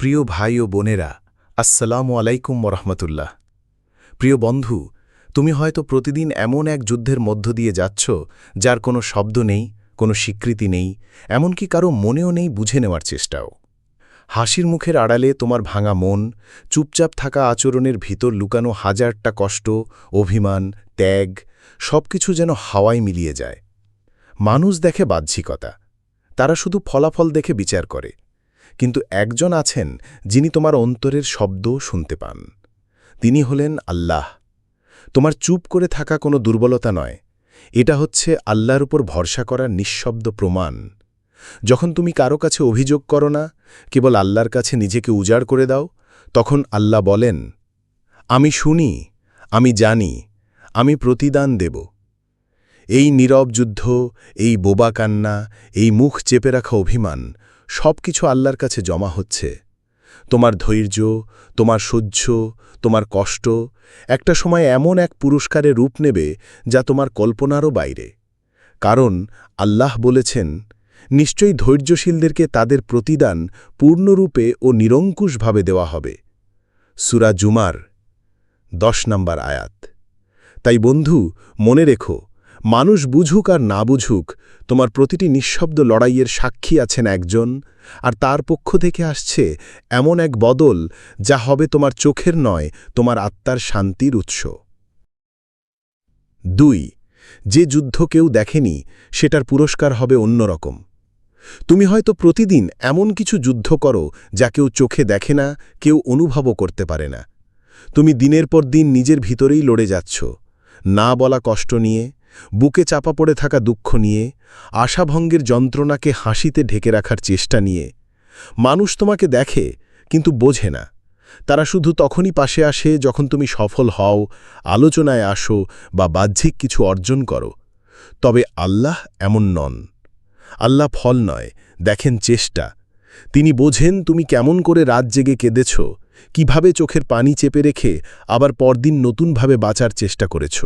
প্রিয় ভাই ও বোনেরা, আসসালামু আলাইকুম রহমতুল্লাহ। প্রিয় বন্ধু, তুমি হয়তো প্রতিদিন এমন এক যুদ্ধের মধ্য দিয়ে যাচ্ছ, যার কোনো শব্দ নেই, কোনো স্বীকৃতি নেই, এমনকি কারও মনেও নেই বুঝে নেওয়ার চেষ্টাও। হাসির মুখের আড়ালে তোমার ভাঙা মন, চুপচাপ থাকা আচরণের ভিতর লুকানো হাজারটা কষ্ট, অভিমান, ত্যাগ, সবকিছু যেন হাওয়ায় মিলিয়ে যায়। মানুষ দেখে বাহ্যিকতা, তারা শুধু ফলাফল দেখে বিচার করে। কিন্তু একজন আছেন যিনি তোমার অন্তরের শব্দ শুনতে পান। তিনি হলেন আল্লাহ। তোমার চুপ করে থাকা কোনো দুর্বলতা নয়। এটা হচ্ছে আল্লাহর উপর ভরসা করার নিঃশব্দ প্রমাণ। যখন তুমি কারও কাছে অভিযোগ করো না, কেবল আল্লাহর কাছে নিজেকে উজাড় করে দাও, তখন আল্লাহ বলেন, আমি শুনি, আমি জানি, আমি প্রতিদান দেব। এই নীরব যুদ্ধ, এই বোবা কান্না, এই মুখ চেপে রাখা অভিমান সব কিছু আল্লাহর কাছে জমা হচ্ছে। তোমার ধৈর্য, তোমার সহ্য, তোমার কষ্ট একটা সময় এমন এক পুরস্কারে রূপ নেবে যা তোমার কল্পনারও বাইরে। কারণ আল্লাহ বলেছেন, নিশ্চয়ই ধৈর্যশীলদেরকে তাদের প্রতিদান পূর্ণরূপে ও নিরঙ্কুশভাবে দেওয়া হবে। সুরা জুমার দশ নম্বর আয়াত। তাই বন্ধু, মনে রেখো মানুষ বুঝুক আর না বুঝুক, তোমার প্রতিটি নিঃশব্দ লড়াইয়ের সাক্ষী আছেন একজন, আর তার পক্ষ থেকে আসছে এমন এক বদল যা হবে তোমার চোখের নয়, তোমার আত্মার শান্তির উৎস। দুই, যে যুদ্ধ কেউ দেখেনি, সেটার পুরস্কার হবে অন্যরকম। তুমি হয়তো প্রতিদিন এমন কিছু যুদ্ধ করো যা কেউ চোখে দেখে না, কেউ অনুভবও করতে পারে না। তুমি দিনের পর দিন নিজের ভিতরেই লড়ে যাচ্ছ। না বলা কষ্ট নিয়ে বুকে চাপা পড়ে থাকা দুঃখ নিয়ে, আশাভঙ্গের যন্ত্রণাকে হাসিতে ঢেকে রাখার চেষ্টা নিয়ে। মানুষ তোমাকে দেখে, কিন্তু বোঝে না। তারা শুধু তখনই পাশে আসে যখন তুমি সফল হও, আলোচনায় আসো বা বাহ্যিক কিছু অর্জন করো। তবে আল্লাহ এমন নন। আল্লাহ ফল নয়, দেখেন চেষ্টা। তিনি বোঝেন তুমি কেমন করে রাত জেগে কেঁদেছ, কীভাবে চোখের পানি চেপে রেখে আবার পরদিন নতুনভাবে বাঁচার চেষ্টা করেছ।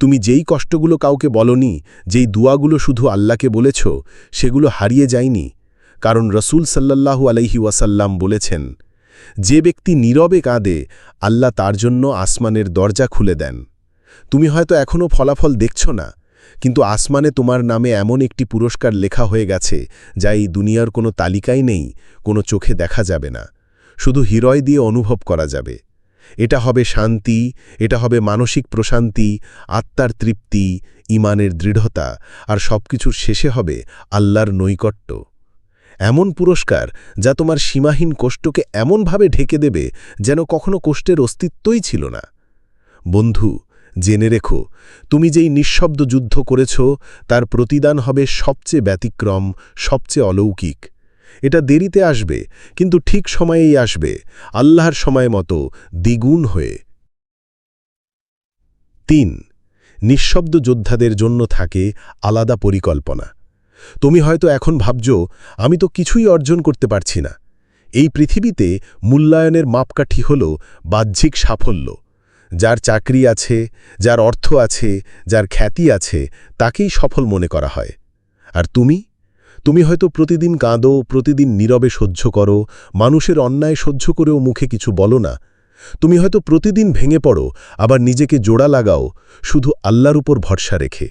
তুমি যেই কষ্টগুলো কাউকে বলনি, যেই দুয়াগুলো শুধু আল্লাহকে বলেছ, সেগুলো হারিয়ে যায়নি। কারণ রসুল সাল্লাল্লাহু আলাইহি ওয়াসাল্লাম বলেছেন, যে ব্যক্তি নীরবে কাঁদে, আল্লাহ তার জন্য আসমানের দরজা খুলে দেন। তুমি হয়তো এখনও ফলাফল দেখছ না, কিন্তু আসমানে তোমার নামে এমন একটি পুরস্কার লেখা হয়ে গেছে, যা এই দুনিয়ার কোনো তালিকাই নেই, কোনো চোখে দেখা যাবে না। শুধু হৃদয় দিয়ে অনুভব করা যাবে। এটা হবে শান্তি, এটা হবে মানসিক প্রশান্তি, আত্মার তৃপ্তি, ইমানের দৃঢ়তা, আর সবকিছুর শেষে হবে আল্লাহর নৈকট্য। এমন পুরস্কার যা তোমার সীমাহীন কষ্টকে এমনভাবে ঢেকে দেবে যেন কখনো কষ্টের অস্তিত্বই ছিল না। বন্ধু, জেনে রেখো, তুমি যেই নিঃশব্দ যুদ্ধ করেছ, তার প্রতিদান হবে সবচেয়ে ব্যতিক্রম, সবচেয়ে অলৌকিক। এটা দেরিতে আসবে, কিন্তু ঠিক সময়েই আসবে, আল্লাহর সময় মতো দ্বিগুণ হয়ে। তিন, নিঃশব্দ যোদ্ধাদের জন্য থাকে আলাদা পরিকল্পনা। তুমি হয়তো এখন ভাবছ, আমি তো কিছুই অর্জন করতে পারছি না। এই পৃথিবীতে মূল্যায়নের মাপকাঠি হল বাহ্যিক সাফল্য। যার চাকরি আছে, যার অর্থ আছে, যার খ্যাতি আছে, তাকেই সফল মনে করা হয়। আর তুমি? তুমি হয়তো প্রতিদিন কাঁদো, প্রতিদিন নীরবে সহ্য করো, মানুষের অন্যায় সহ্য করেও মুখে কিছু বলো না। তুমি হয়তো প্রতিদিন ভেঙে পড়ো, আবার নিজেকে জোড়া লাগাও, শুধু আল্লাহর উপর ভরসা রেখে।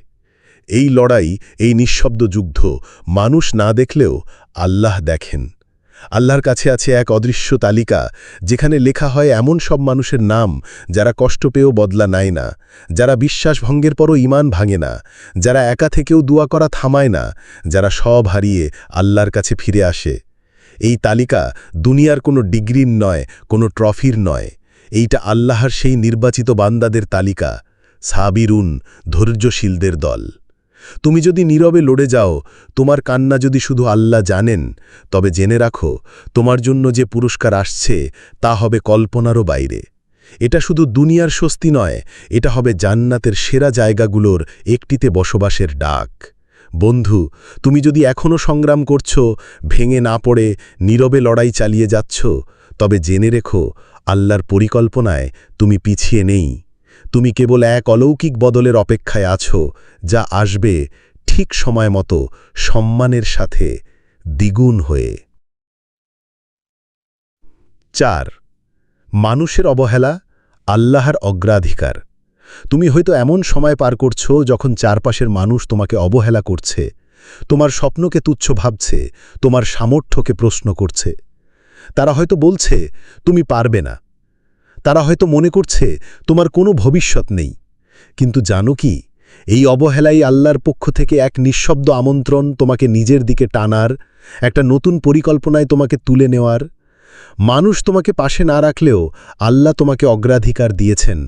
এই লড়াই, এই নিঃশব্দ যুদ্ধ, মানুষ না দেখলেও আল্লাহ দেখেন। আল্লাহর কাছে আছে এক অদৃশ্য তালিকা, যেখানে লেখা হয় এমন সব মানুষের নাম যারা কষ্ট পেয়েও বদলা নেয় না, যারা বিশ্বাসভঙ্গের পরও ইমান ভাঙে না, যারা একা থেকেও দোয়া করা থামায় না, যারা সব হারিয়ে আল্লাহর কাছে ফিরে আসে। এই তালিকা দুনিয়ার কোনো ডিগ্রির নয়, কোনো ট্রফির নয়। এইটা আল্লাহর সেই নির্বাচিত বান্দাদের তালিকা, সাবিরুন, ধৈর্যশীলদের দল। তুমি যদি নীরবে লড়ে যাও, তোমার কান্না যদি শুধু আল্লাহ জানেন, তবে জেনে রাখো, তোমার জন্য যে পুরস্কার আসছে, তা হবে কল্পনারও বাইরে। এটা শুধু দুনিয়ার স্বস্তি নয়, এটা হবে জান্নাতের সেরা জায়গাগুলোর একটিতে বসবাসের ডাক। বন্ধু, তুমি যদি এখনও সংগ্রাম করছ, ভেঙে না পড়ে নীরবে লড়াই চালিয়ে যাচ্ছ, তবে জেনে রেখো, আল্লাহর পরিকল্পনায় তুমি পিছিয়ে নেই। তুমি কেবল এক অলৌকিক বদলের অপেক্ষায় আছো, যা আসবে ঠিক সময় মতো সম্মানের সাথে দ্বিগুণ হয়ে। চার, মানুষের অবহেলা আল্লাহর অগ্রাধিকার। তুমি হয়তো এমন সময় পার করছ যখন চারপাশের মানুষ তোমাকে অবহেলা করছে, তোমার স্বপ্নকে তুচ্ছ ভাবছে, তোমার সামর্থ্যকে প্রশ্ন করছে। তারা হয়তো বলছে, তুমি পারবে না। তারা হয়তো মনে করছে, তোমার কোনো ভবিষ্যৎ নেই। কিন্তু জানো কি, এই অবহেলাই আল্লাহর পক্ষ থেকে এক নিঃশব্দ আমন্ত্রণ তোমাকে নিজের দিকে টানার, একটা নতুন পরিকল্পনায় তোমাকে তুলে নেওয়ার। মানুষ তোমাকে পাশে না রাখলেও আল্লাহ তোমাকে অগ্রাধিকার দিয়েছেন।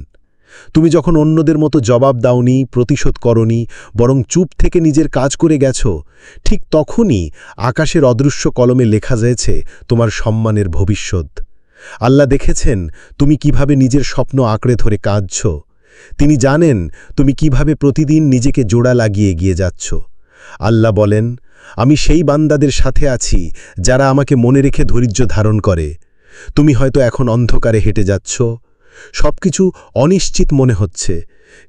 তুমি যখন অন্যদের মতো জবাব দাওনি, প্রতিশোধ করনি, বরং চুপ থেকে নিজের কাজ করে গেছ, ঠিক তখনই আকাশের অদৃশ্য কলমে লেখা যায়েছে তোমার সম্মানের ভবিষ্যৎ। আল্লাহ দেখেছেন তুমি কীভাবে নিজের স্বপ্ন আঁকড়ে ধরে কাঁদছ। তিনি জানেন তুমি কীভাবে প্রতিদিন নিজেকে জোড়া লাগিয়ে এগিয়ে যাচ্ছ। আল্লাহ বলেন, আমি সেই বান্দাদের সাথে আছি যারা আমাকে মনে রেখে ধৈর্য ধারণ করে। তুমি হয়তো এখন অন্ধকারে হেঁটে যাচ্ছ। সব কিছু অনিশ্চিত মনে হচ্ছে,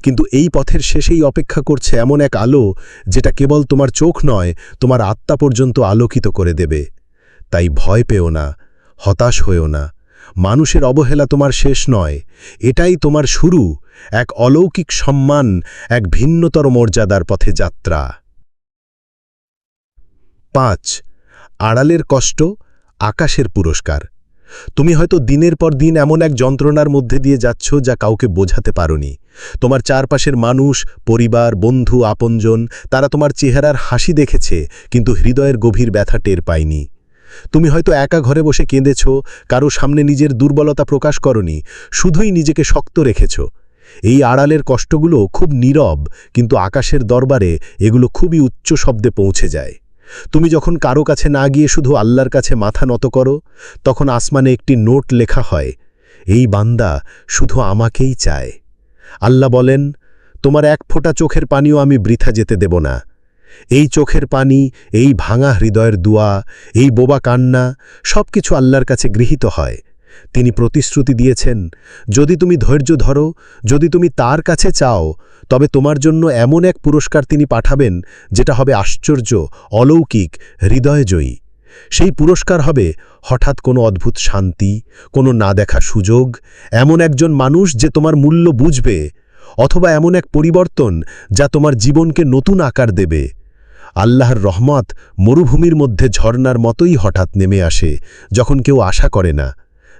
কিন্তু এই পথের শেষেই অপেক্ষা করছে এমন এক আলো যেটা কেবল তোমার চোখ নয়, তোমার আত্মা পর্যন্ত আলোকিত করে দেবে। তাই ভয় পেও না, হতাশ হয়েও না। মানুষের অবহেলা তোমার শেষ নয়। এটাই তোমার শুরু, এক অলৌকিক সম্মান, এক ভিন্নতর মর্যাদার পথে যাত্রা। পাঁচ, আড়ালের কষ্ট, আকাশের পুরস্কার। তুমি হয়তো দিনের পর দিন এমন এক যন্ত্রণার মধ্যে দিয়ে যাচ্ছ যা কাউকে বোঝাতে পারোনি। তোমার চারপাশের মানুষ, পরিবার, বন্ধু, আপনজন, তারা তোমার চেহারার হাসি দেখেছে, কিন্তু হৃদয়ের গভীর ব্যথা টের পায়নি। তুমি হয়তো একা ঘরে বসে কেঁদেছ, কারও সামনে নিজের দুর্বলতা প্রকাশ করনি, শুধুই নিজেকে শক্ত রেখেছ। এই আড়ালের কষ্টগুলো খুব নীরব, কিন্তু আকাশের দরবারে এগুলো খুবই উচ্চ শব্দে পৌঁছে যায়। তুমি যখন কারও কাছে না গিয়ে শুধু আল্লাহর কাছে মাথা নত করো, তখন আসমানে একটি নোট লেখা হয়, এই বান্দা শুধু আমাকেই চায়। আল্লাহ বলেন, তোমার এক ফোঁটা চোখের পানিও আমি বৃথা যেতে দেব না। এই চোখের পানি, এই ভাঙা হৃদয়ের দুয়া, এই বোবা কান্না সব কিছু আল্লাহর কাছে গৃহীত হয়। তিনি প্রতিশ্রুতি দিয়েছেন, যদি তুমি ধৈর্য ধরো, যদি তুমি তার কাছে চাও, তবে তোমার জন্য এমন এক পুরস্কার তিনি পাঠাবেন, যেটা হবে আশ্চর্য, অলৌকিক, হৃদয়জয়ী। সেই পুরস্কার হবে হঠাৎ কোনো অদ্ভুত শান্তি, কোনো না দেখা সুযোগ, এমন একজন মানুষ যে তোমার মূল্য বুঝবে, অথবা এমন এক পরিবর্তন যা তোমার জীবনকে নতুন আকার দেবে। আল্লাহর রহমত মরুভূমির মধ্যে ঝর্নার মতোই হঠাৎ নেমে আসে, যখন কেউ আশা করে না।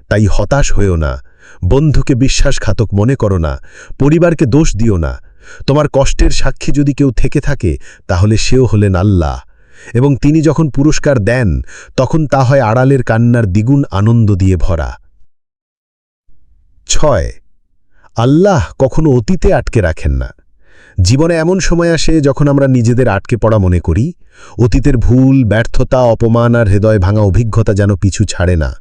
তাই হতাশ হয়েও না। বন্ধুকে বিশ্বাসঘাতক মনে করো না। পরিবারকে দোষ দিও না। তোমার কষ্টের সাক্ষী যদি কেউ থেকে থাকে, তাহলে সেও হলেন আল্লাহ। এবং তিনি যখন পুরস্কার দেন, তখন তা হয় আড়ালের কান্নার দ্বিগুণ আনন্দ দিয়ে ভরা। ছয়, আল্লাহ কখনো অতীতে আটকে রাখেন না। জীবনে এমন সময় আসে যখন আমরা নিজেদের আটকে পড়া মনে করি, অতীতের ভুল, ব্যর্থতা, অপমান আর হৃদয় ভাঙা অভিজ্ঞতা যেন পিছু ছাড়ে না।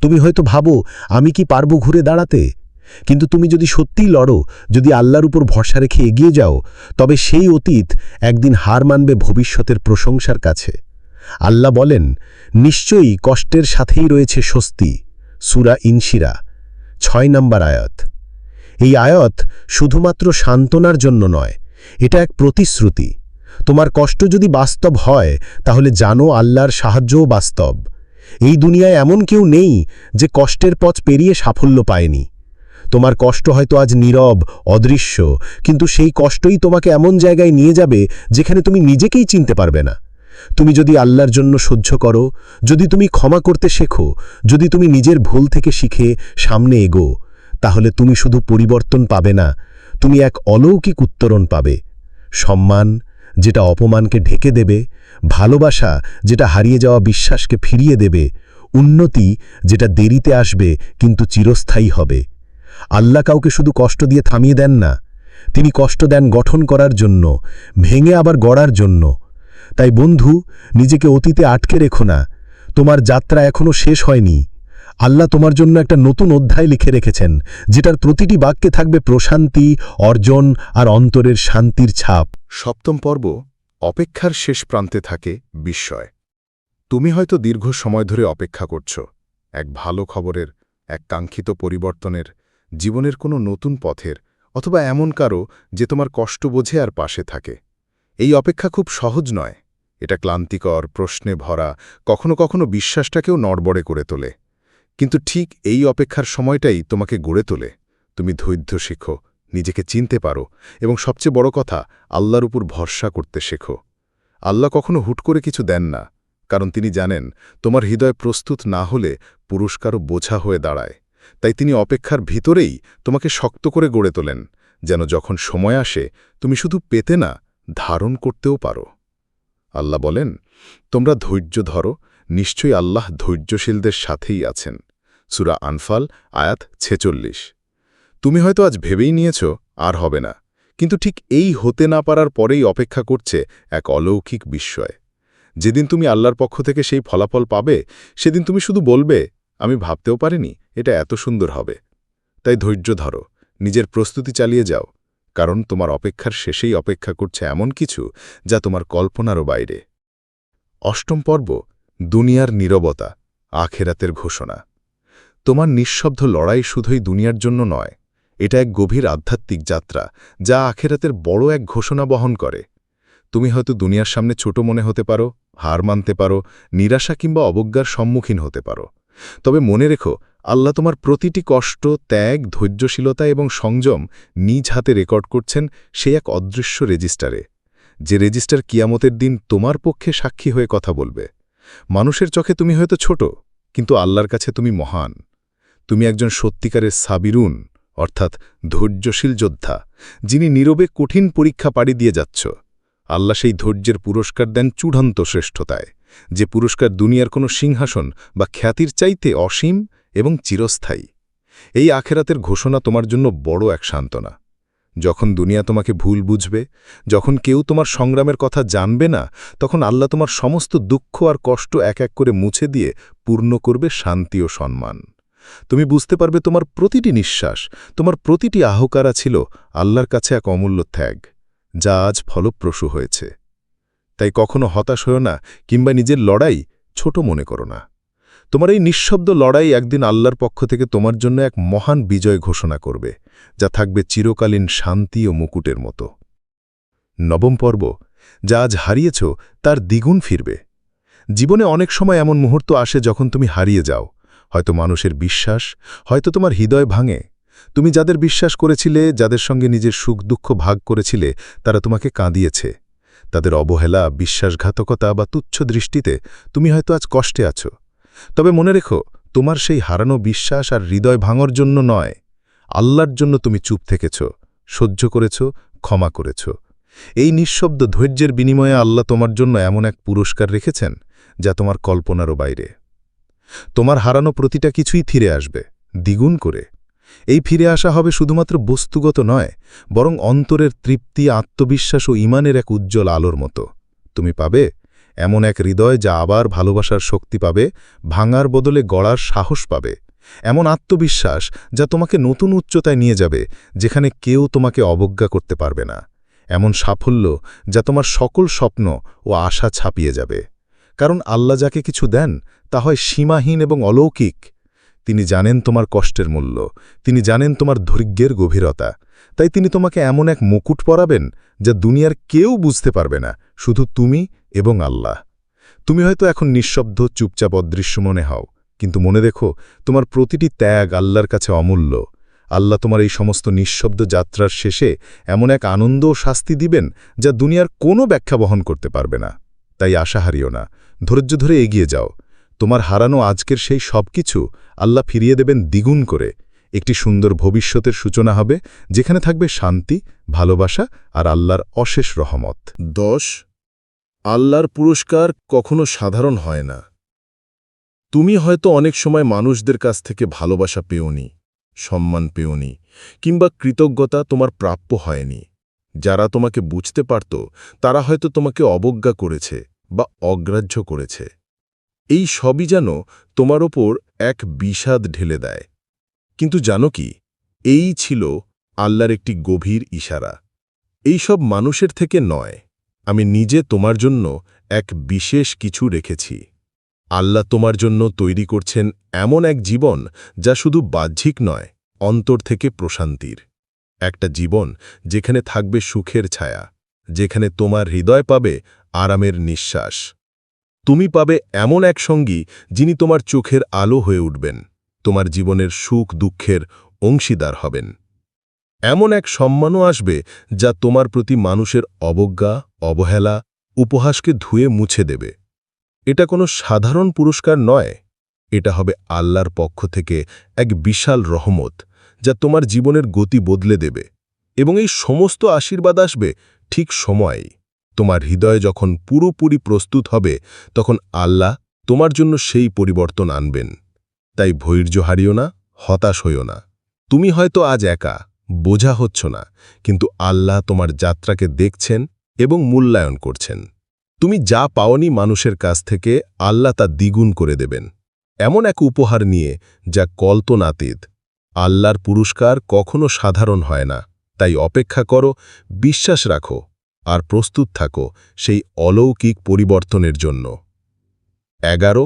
তুমি হয়তো ভাবো, আমি কি পারব ঘুরে দাঁড়াতে? কিন্তু তুমি যদি সত্যিই লড়ো, যদি আল্লাহর উপর ভরসা রেখে এগিয়ে যাও, তবে সেই অতীত একদিন হার মানবে ভবিষ্যতের প্রশংসার কাছে। আল্লাহ বলেন, নিশ্চয়ই কষ্টের সাথেই রয়েছে স্বস্তি। সুরা ইনশিরা, ছয় নম্বর আয়াত। এই আয়ত শুধুমাত্র সান্ত্বনার জন্য নয়, এটা এক প্রতিশ্রুতি। তোমার কষ্ট যদি বাস্তব হয়, তাহলে জানো আল্লাহর সাহায্যও বাস্তব। এই দুনিয়ায় এমন কেউ নেই যে কষ্টের পথ পেরিয়ে সাফল্য পায়নি। তোমার কষ্ট হয়তো আজ নীরব, অদৃশ্য, কিন্তু সেই কষ্টই তোমাকে এমন জায়গায় নিয়ে যাবে যেখানে তুমি নিজেকেই চিনতে পারবে না। তুমি যদি আল্লাহর জন্য সহ্য করো, যদি তুমি ক্ষমা করতে শেখো, যদি তুমি নিজের ভুল থেকে শিখে সামনে এগো তাহলে তুমি শুধু পরিবর্তন পাবে না, তুমি এক অলৌকিক উত্তরণ পাবে। সম্মান, যেটা অপমানকে ঢেকে দেবে, ভালোবাসা, যেটা হারিয়ে যাওয়া বিশ্বাসকে ফিরিয়ে দেবে, উন্নতি, যেটা দেরিতে আসবে, কিন্তু চিরস্থায়ী হবে। আল্লাহ কাউকে শুধু কষ্ট দিয়ে থামিয়ে দেন না, তিনি কষ্ট দেন গঠন করার জন্য, ভেঙে আবার গড়ার জন্য। তাই বন্ধু, নিজেকে অতীতে আটকে রেখো না, তোমার যাত্রা এখনও শেষ হয়নি। আল্লাহ তোমার জন্য একটা নতুন অধ্যায় লিখে রেখেছেন, যেটার প্রতিটি বাক্যে থাকবে প্রশান্তি, অর্জন আর অন্তরের শান্তির ছাপ। সপ্তম পর্ব অপেক্ষার শেষ প্রান্তে থাকে বিস্ময়। তুমি হয়তো দীর্ঘ সময় ধরে অপেক্ষা করছ, এক ভালো খবরের, এক কাঙ্ক্ষিত পরিবর্তনের, জীবনের কোনো নতুন পথের, অথবা এমন কারও যে তোমার কষ্ট বোঝে আর পাশে থাকে। এই অপেক্ষা খুব সহজ নয়, এটা ক্লান্তিকর, প্রশ্নে ভরা, কখনো কখনো বিশ্বাসটাকেও নড়বড়ে করে তোলে। কিন্তু ঠিক এই অপেক্ষার সময়টাই তোমাকে গড়ে তোলে। তুমি ধৈর্য শেখো, নিজেকে চিনতে পারো এবং সবচেয়ে বড় কথা, আল্লাহর উপর ভরসা করতে শেখো। আল্লাহ কখনো হুট করে কিছু দেন না, কারণ তিনি জানেন, তোমার হৃদয় প্রস্তুত না হলে পুরস্কারও বোঝা হয়ে দাঁড়ায়। তাই তিনি অপেক্ষার ভিতরেই তোমাকে শক্ত করে গড়ে তোলেন, যেন যখন সময় আসে, তুমি শুধু পেতে না, ধারণ করতেও পারো। আল্লাহ বলেন, তোমরা ধৈর্য ধরো, নিশ্চয়ই আল্লাহ ধৈর্যশীলদের সাথেই আছেন। সুরা আনফাল, আয়াত ছেচল্লিশ। তুমি হয়তো আজ ভেবেই নিয়েছ, আর হবে না। কিন্তু ঠিক এই হতে না পারার পরেই অপেক্ষা করছে এক অলৌকিক বিস্ময়। যেদিন তুমি আল্লাহর পক্ষ থেকে সেই ফলাফল পাবে, সেদিন তুমি শুধু বলবে, আমি ভাবতেও পারিনি, এটা এত সুন্দর হবে। তাই ধৈর্য ধরো, নিজের প্রস্তুতি চালিয়ে যাও, কারণ তোমার অপেক্ষার শেষেই অপেক্ষা করছে এমন কিছু যা তোমার কল্পনারও বাইরে। অষ্টম পর্ব, দুনিয়ার নীরবতা, আখেরাতের ঘোষণা। তোমার নিঃশব্দ লড়াই শুধুই দুনিয়ার জন্য নয়, এটা এক গভীর আধ্যাত্মিক যাত্রা, যা আখেরাতের বড় এক ঘোষণা বহন করে। তুমি হয়তো দুনিয়ার সামনে ছোট মনে হতে পারো, হার মানতে পারো, নিরাশা কিংবা অবজ্ঞার সম্মুখীন হতে পারো। তবে মনে রেখো, আল্লাহ তোমার প্রতিটি কষ্ট, ত্যাগ, ধৈর্যশীলতা এবং সংযম নিজ হাতে রেকর্ড করছেন সে এক অদৃশ্য রেজিস্টারে, যে রেজিস্টার কিয়ামতের দিন তোমার পক্ষে সাক্ষী হয়ে কথা বলবে। মানুষের চোখে তুমি হয়তো ছোট, কিন্তু আল্লাহর কাছে তুমি মহান। তুমি একজন সত্যিকারের সাবিরুন, অর্থাৎ ধৈর্যশীল যোদ্ধা, যিনি নীরবে কঠিন পরীক্ষা পাড়ি দিয়ে যাচ্ছ। আল্লাহ সেই ধৈর্যের পুরস্কার দেন চূড়ান্ত শ্রেষ্ঠতায়, যে পুরস্কার দুনিয়ার কোনো সিংহাসন বা খ্যাতির চাইতে অসীম এবং চিরস্থায়ী। এই আখেরাতের ঘোষণা তোমার জন্য বড় এক সান্ত্বনা। যখন দুনিয়া তোমাকে ভুল বুঝবে, যখন কেউ তোমার সংগ্রামের কথা জানবে না, তখন আল্লাহ তোমার সমস্ত দুঃখ আর কষ্ট এক এক করে মুছে দিয়ে পূর্ণ করবে শান্তি ও সম্মান। তুমি বুঝতে পারবে তোমার প্রতিটি নিঃশ্বাস, তোমার প্রতিটি আহকারা ছিল আল্লাহর কাছে এক অমূল্য ত্যাগ, যা আজ ফলপ্রসূ হয়েছে। তাই কখনো হতাশ হও না, কিংবা নিজের লড়াই ছোট মনে করো না। তোমার এই নিঃশব্দ লড়াই একদিন আল্লাহর পক্ষ থেকে তোমার জন্য এক মহান বিজয় ঘোষণা করবে, যা থাকবে চিরকালীন শান্তি ও মুকুটের মতো। নবম পর্ব, যা আজ হারিয়েছ, তার দ্বিগুণ ফিরবে। জীবনে অনেক সময় এমন মুহূর্ত আসে যখন তুমি হারিয়ে যাও হয়তো মানুষের বিশ্বাস, হয়তো তোমার হৃদয় ভাঙে। তুমি যাদের বিশ্বাস করেছিলে, যাদের সঙ্গে নিজের সুখ দুঃখ ভাগ করেছিলে, তারা তোমাকে কাঁদিয়েছে। তাদের অবহেলা, বিশ্বাসঘাতকতা বা তুচ্ছ দৃষ্টিতে তুমি হয়তো আজ কষ্টে আছো। তবে মনে রেখো, তোমার সেই হারানো বিশ্বাস আর হৃদয় ভাঙর জন্য নয়। আল্লাহর জন্য তুমি চুপ থেকেছ, সহ্য করেছ, ক্ষমা করেছ। এই নিঃশব্দ ধৈর্যের বিনিময়ে আল্লাহ তোমার জন্য এমন এক পুরস্কার রেখেছেন, যা তোমার কল্পনারও বাইরে। তোমার হারানো প্রতিটা কিছুই ফিরে আসবে, দ্বিগুণ করে। এই ফিরে আসা হবে শুধুমাত্র বস্তুগত নয়, বরং অন্তরের তৃপ্তি, আত্মবিশ্বাস ও ইমানের এক উজ্জ্বল আলোর মতো। তুমি পাবে এমন এক হৃদয় যা আবার ভালোবাসার শক্তি পাবে, ভাঙার বদলে গড়ার সাহস পাবে। এমন আত্মবিশ্বাস যা তোমাকে নতুন উচ্চতায় নিয়ে যাবে, যেখানে কেউ তোমাকে অবজ্ঞা করতে পারবে না। এমন সাফল্য যা তোমার সকল স্বপ্ন ও আশা ছাপিয়ে যাবে। কারণ আল্লাহ যাকে কিছু দেন তা হয় সীমাহীন এবং অলৌকিক। তিনি জানেন তোমার কষ্টের মূল্য, তিনি জানেন তোমার ধৈর্যের গভীরতা। তাই তিনি তোমাকে এমন এক মুকুট পরাবেন, যা দুনিয়ার কেউ বুঝতে পারবে না, শুধু তুমি এবং আল্লাহ। তুমি হয়তো এখন নিঃশব্দ, চুপচাপ, অদৃশ্য মনে হও, কিন্তু মনে দেখো, তোমার প্রতিটি ত্যাগ আল্লাহর কাছে অমূল্য। আল্লাহ তোমার এই সমস্ত নিঃশব্দ যাত্রার শেষে এমন এক আনন্দ ও শাস্তি দিবেন, যা দুনিয়ার কোনো ব্যাখ্যা বহন করতে পারবে না। তাই আশা হারিও না, ধৈর্য ধরে এগিয়ে যাও। তোমার হারানো আজকের সেই সব কিছু আল্লাহ ফিরিয়ে দেবেন দ্বিগুণ করে। একটি সুন্দর ভবিষ্যতের সূচনা হবে, যেখানে থাকবে শান্তি, ভালোবাসা আর আল্লাহর অশেষ রহমত। দশ, আল্লাহর পুরস্কার কখনো সাধারণ হয় না। তুমি হয়তো অনেক সময় মানুষদের কাছ থেকে ভালোবাসা পেওনি, সম্মান পেওনি, কিংবা কৃতজ্ঞতা তোমার প্রাপ্য হয়নি। যারা তোমাকে বুঝতে পারত, তারা হয়তো তোমাকে অবজ্ঞা করেছে বা অগ্রাহ্য করেছে। এই সবই যেন তোমার ওপর এক বিষাদ ঢেলে দেয়। কিন্তু জানো কি? এই ছিল আল্লাহর একটি গভীর ইশারা। এই সব মানুষের থেকে নয়, আমি নিজে তোমার জন্য এক বিশেষ কিছু রেখেছি। আল্লাহ তোমার জন্য তৈরি করছেন এমন এক জীবন যা শুধু বাহ্যিক নয়, অন্তর থেকে প্রশান্তির। একটা জীবন যেখানে থাকবে সুখের ছায়া, যেখানে তোমার হৃদয় পাবে আরামের নিঃশ্বাস। তুমি পাবে এমন এক সঙ্গী যিনি তোমার চোখের আলো হয়ে উঠবেন, তোমার জীবনের সুখ দুঃখের অংশীদার হবেন। এমন এক সম্মানও আসবে যা তোমার প্রতি মানুষের অবজ্ঞা, অবহেলা, উপহাসকে ধুয়ে মুছে দেবে। এটা কোনো সাধারণ পুরস্কার নয়, এটা হবে আল্লাহর পক্ষ থেকে এক বিশাল রহমত যা তোমার জীবনের গতি বদলে দেবে এবং এই সমস্ত আশীর্বাদ আসবে ঠিক সময়েই। তোমার হৃদয় যখন পুরোপুরি প্রস্তুত হবে, তখন আল্লাহ তোমার জন্য সেই পরিবর্তন আনবেন। তাই ধৈর্য হারিও না, হতাশ হইও না। তুমি হয়তো আজ একা, বোঝা হচ্ছ না, কিন্তু আল্লাহ তোমার যাত্রাকে দেখছেন এবং মূল্যায়ন করছেন। তুমি যা পাওনি মানুষের কাছ থেকে, আল্লাহ তা দ্বিগুণ করে দেবেন। এমন এক উপহার নিয়ে, যা কল্পনাতীত। আল্লাহর পুরস্কার কখনো সাধারণ হয় না। তাই অপেক্ষা করো, বিশ্বাস রাখো। আর প্রস্তুত থাকো সেই অলৌকিক পরিবর্তনের জন্য। এগারো,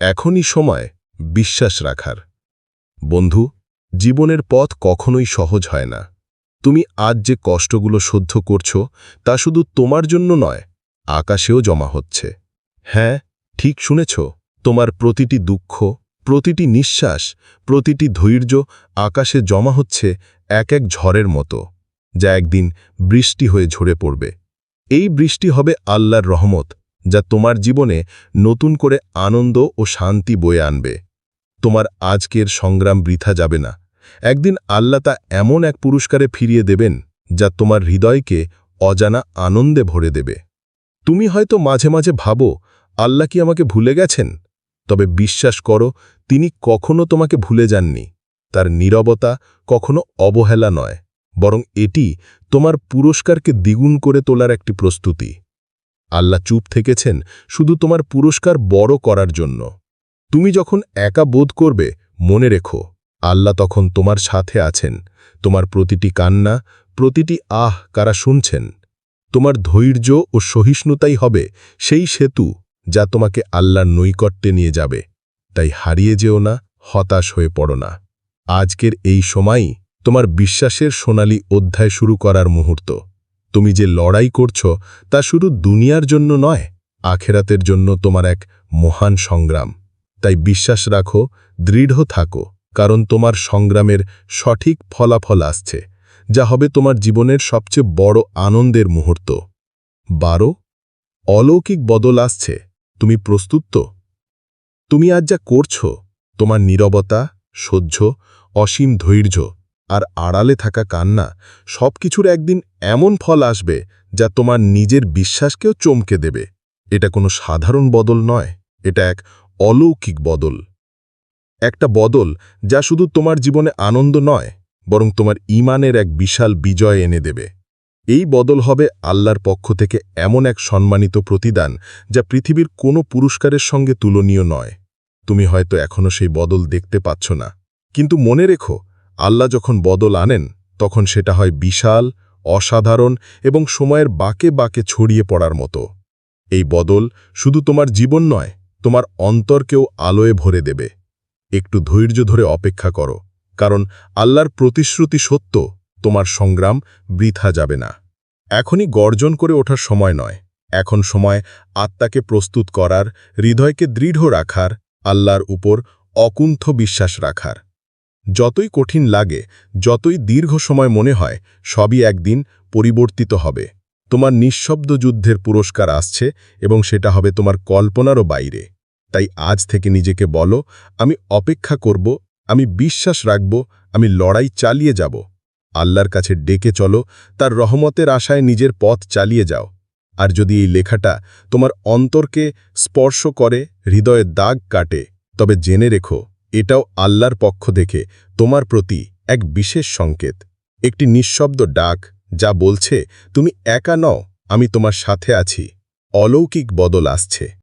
এখনই সময় বিশ্বাস রাখার। বন্ধু, জীবনের পথ কখনোই সহজ হয় না। তুমি আজ যে কষ্টগুলো সহ্য করছ, তা শুধু তোমার জন্য নয়, আকাশেও জমা হচ্ছে। হ্যাঁ ঠিক শুনেছ, তোমার প্রতিটি দুঃখ, প্রতিটি নিঃশ্বাস, প্রতিটি ধৈর্য আকাশে জমা হচ্ছে এক এক ঝড়ের মতো। যা একদিন বৃষ্টি হয়ে ঝরে পড়বে। এই বৃষ্টি হবে আল্লাহর রহমত, যা তোমার জীবনে নতুন করে আনন্দ ও শান্তি বয়ে আনবে। তোমার আজকের সংগ্রাম বৃথা যাবে না। একদিন আল্লাহ তা এমন এক পুরস্কারে ফিরিয়ে দেবেন, যা তোমার হৃদয়কে অজানা আনন্দে ভরে দেবে। তুমি হয়তো মাঝে মাঝে ভাবো, আল্লাহ কি আমাকে ভুলে গেছেন? তবে বিশ্বাস করো, তিনি কখনো তোমাকে ভুলে যাননি। তার নীরবতা কখনো অবহেলা নয়। বরং এটি তোমার পুরস্কারকে দ্বিগুণ করে তোলার একটি প্রস্তুতি। আল্লাহ চুপ থেকেছেন শুধু তোমার পুরস্কার বড় করার জন্য। তুমি যখন একা বোধ করবে, মনে রেখো, আল্লাহ তখন তোমার সাথে আছেন। তোমার প্রতিটি কান্না, প্রতিটি আহ কারা শুনছেন, তোমার ধৈর্য ও সহিষ্ণুতাই হবে সেই সেতু যা তোমাকে আল্লাহর নৈকট্যে নিয়ে যাবে। তাই হারিয়ে যেও না, হতাশ হয়ে পড়ো না। আজকের এই সময়ই তোমার বিশ্বাসের সোনালি অধ্যায় শুরু করার মুহূর্ত। তুমি যে লড়াই করছ, তা শুধু দুনিয়ার জন্য নয়, আখেরাতের জন্য তোমার এক মহান সংগ্রাম। তাই বিশ্বাস রাখো, দৃঢ় থাকো, কারণ তোমার সংগ্রামের সঠিক ফলাফল আসছে, যা হবে তোমার জীবনের সবচেয়ে বড় আনন্দের মুহূর্ত। বারো, অলৌকিক বদল আসছে, তুমি প্রস্তুত তো? তুমি আজ যা করছ, তোমার নীরবতা, সহ্য, অসীম ধৈর্য আর আড়ালে থাকা কান্না সবকিছুর একদিন এমন ফল আসবে যা তোমার নিজের বিশ্বাসকেও চমকে দেবে। এটা কোনো সাধারণ বদল নয়, এটা এক অলৌকিক বদল। একটা বদল যা শুধু তোমার জীবনে আনন্দ নয়, বরং তোমার ইমানের এক বিশাল বিজয় এনে দেবে। এই বদল হবে আল্লাহর পক্ষ থেকে এমন এক সম্মানিত প্রতিদান যা পৃথিবীর কোনো পুরস্কারের সঙ্গে তুলনীয় নয়। তুমি হয়তো এখনও সেই বদল দেখতে পাচ্ছ না। কিন্তু মনে রেখো আল্লাহ যখন বদল আনেন, তখন সেটা হয় বিশাল, অসাধারণ এবং সময়ের বাকে বাকে ছড়িয়ে পড়ার মতো। এই বদল শুধু তোমার জীবন নয়, তোমার অন্তরকেও আলোয় ভরে দেবে। একটু ধৈর্য ধরে অপেক্ষা করো, কারণ আল্লাহর প্রতিশ্রুতি সত্য, তোমার সংগ্রাম বৃথা যাবে না। এখনই গর্জন করে ওঠার সময় নয়, এখন সময় আত্মাকে প্রস্তুত করার, হৃদয়কে দৃঢ় রাখার, আল্লাহর উপর অকুণ্ঠ বিশ্বাস রাখার। যতই কঠিন লাগে, যতই দীর্ঘ সময় মনে হয়, সবই একদিন পরিবর্তিত হবে। তোমার নিঃশব্দ যুদ্ধের পুরস্কার আসছে এবং সেটা হবে তোমার কল্পনারও বাইরে। তাই আজ থেকে নিজেকে বলো, আমি অপেক্ষা করব, আমি বিশ্বাস রাখব, আমি লড়াই চালিয়ে যাব। আল্লাহর কাছে ডেকে চলো, তার রহমতের আশায় নিজের পথ চালিয়ে যাও। আর যদি এই লেখাটা তোমার অন্তরকে স্পর্শ করে, হৃদয়ে দাগ কাটে, তবে জেনে রেখো এটাও আল্লাহর পক্ষ দেখে তোমার প্রতি এক বিশেষ সংকেত। একটি নিঃশব্দ ডাক যা বলছে, তুমি একা নও, আমি তোমার সাথে আছি। অলৌকিক বদল আসছে।